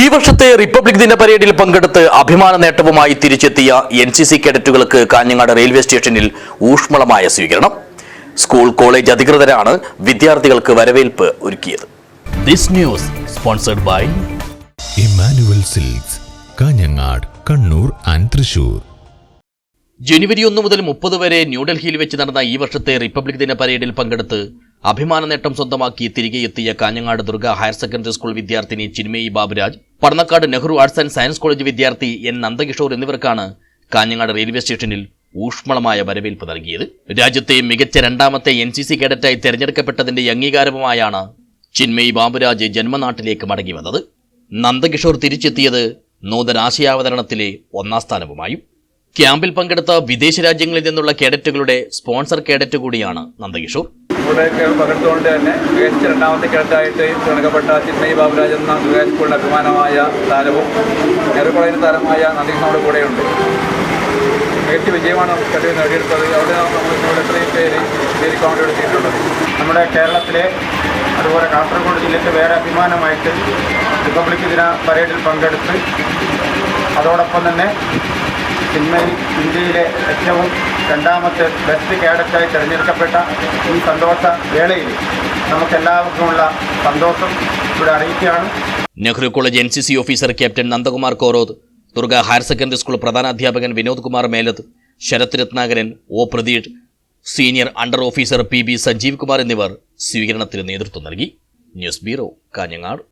ഈ വർഷത്തെ റിപ്പബ്ലിക് ദിന പരേഡിൽ പങ്കെടുത്ത് അഭിമാന നേട്ടവുമായി തിരിച്ചെത്തിയ എൻ സി സി കേഡറ്റുകൾക്ക് കാഞ്ഞങ്ങാട് റെയിൽവേ സ്റ്റേഷനിൽ ഊഷ്മളമായ സ്വീകരണം. സ്കൂൾ കോളേജ് അധികൃതരാണ് വിദ്യാർത്ഥികൾക്ക് വരവേൽപ്പ് ഒരുക്കിയത്. This news sponsored by Immanuel silks Kanhangad Kannur and Thrissur. ജനുവരി ഒന്ന് മുതൽ മുപ്പത് വരെ ന്യൂഡൽഹിയിൽ വെച്ച് നടന്ന ഈ വർഷത്തെ റിപ്പബ്ലിക് ദിന പരേഡിൽ പങ്കെടുത്ത് അഭിമാന നേട്ടം സ്വന്തമാക്കി തിരികെ എത്തിയ Kanhangad Durga higher secondary school വിദ്യാർത്ഥിനി Chinmayi Baburaj Padannakkad Nehru arts and science college വിദ്യാർത്ഥി എൻ നന്ദകിഷോർ എന്നിവർക്കാണ് കാഞ്ഞങ്ങാട് റെയിൽവേ സ്റ്റേഷനിൽ ഊഷ്മളമായ വരവേൽപ്പ് നൽകിയത്. രാജ്യത്തെ മികച്ച രണ്ടാമത്തെ എൻ സി സി കേഡറ്റായി തെരഞ്ഞെടുക്കപ്പെട്ടതിന്റെ അംഗീകാരവുമായാണ് ചിന്മയി ബാബുരാജ് ജന്മനാട്ടിലേക്ക് മടങ്ങി വന്നത്. നന്ദകിഷോർ തിരിച്ചെത്തിയത് നൂതന ആശയാവതരണത്തിലെ ഒന്നാം സ്ഥാനവുമായും ക്യാമ്പിൽ പങ്കെടുത്ത വിദേശ രാജ്യങ്ങളിൽ നിന്നുള്ള കേഡറ്റുകളുടെ സ്പോൺസർ കേഡറ്റ് കൂടിയാണ് നന്ദകിഷോർ. ഇവിടെയൊക്കെ പകർത്തുകൊണ്ട് തന്നെ മികച്ച രണ്ടാമത്തെ കിഴക്കായിട്ട് തിരഞ്ഞെടുക്കപ്പെട്ട ചിന്മയി ബാബുരാജ് എന്ന ഗുരുവായൂർ സ്കൂളിന്റെ അഭിമാനമായ താരവും നെഹ്റു കോളേജിന്റെ താരമായ നന്ദീഷ് കൂടെയുണ്ട്. മികച്ച വിജയമാണ് നമുക്ക് കഴിവ് നേടിയെടുത്തത്. അവിടെ നമ്മൾ ഇവിടെ ഇത്രയും പേര് വേണ്ടി എത്തിയിട്ടുള്ളത് നമ്മുടെ കേരളത്തിലെ അതുപോലെ കാസർഗോഡ് ജില്ലയ്ക്ക് വേറെ അഭിമാനമായിട്ട് റിപ്പബ്ലിക് ദിന പരേഡിൽ പങ്കെടുത്ത് അതോടൊപ്പം തന്നെ ചിന്മയി ഇന്ത്യയിലെ ഏറ്റവും രണ്ടാമത്തെ ബെസ്റ്റ് കേഡറ്റായി തിരഞ്ഞെടുക്കപ്പെട്ട ഈ സന്തോഷ വേളയിൽ നമുക്കെല്ലാവർക്കുമുള്ള സന്തോഷം ഇവിടെ അറിയിക്കുകയാണ്. Nehru college N C C officer captain Nandakumar Koroth Durga higher secondary school പ്രധാനാധ്യാപകൻ Vinod Kumar Melath Sarath Ratnakaran O Pratheesh senior under officer P B Sanjeev Kumar എന്നിവർ സ്വീകരണത്തിന് നേതൃത്വം നൽകി. News bureau Kanhangad.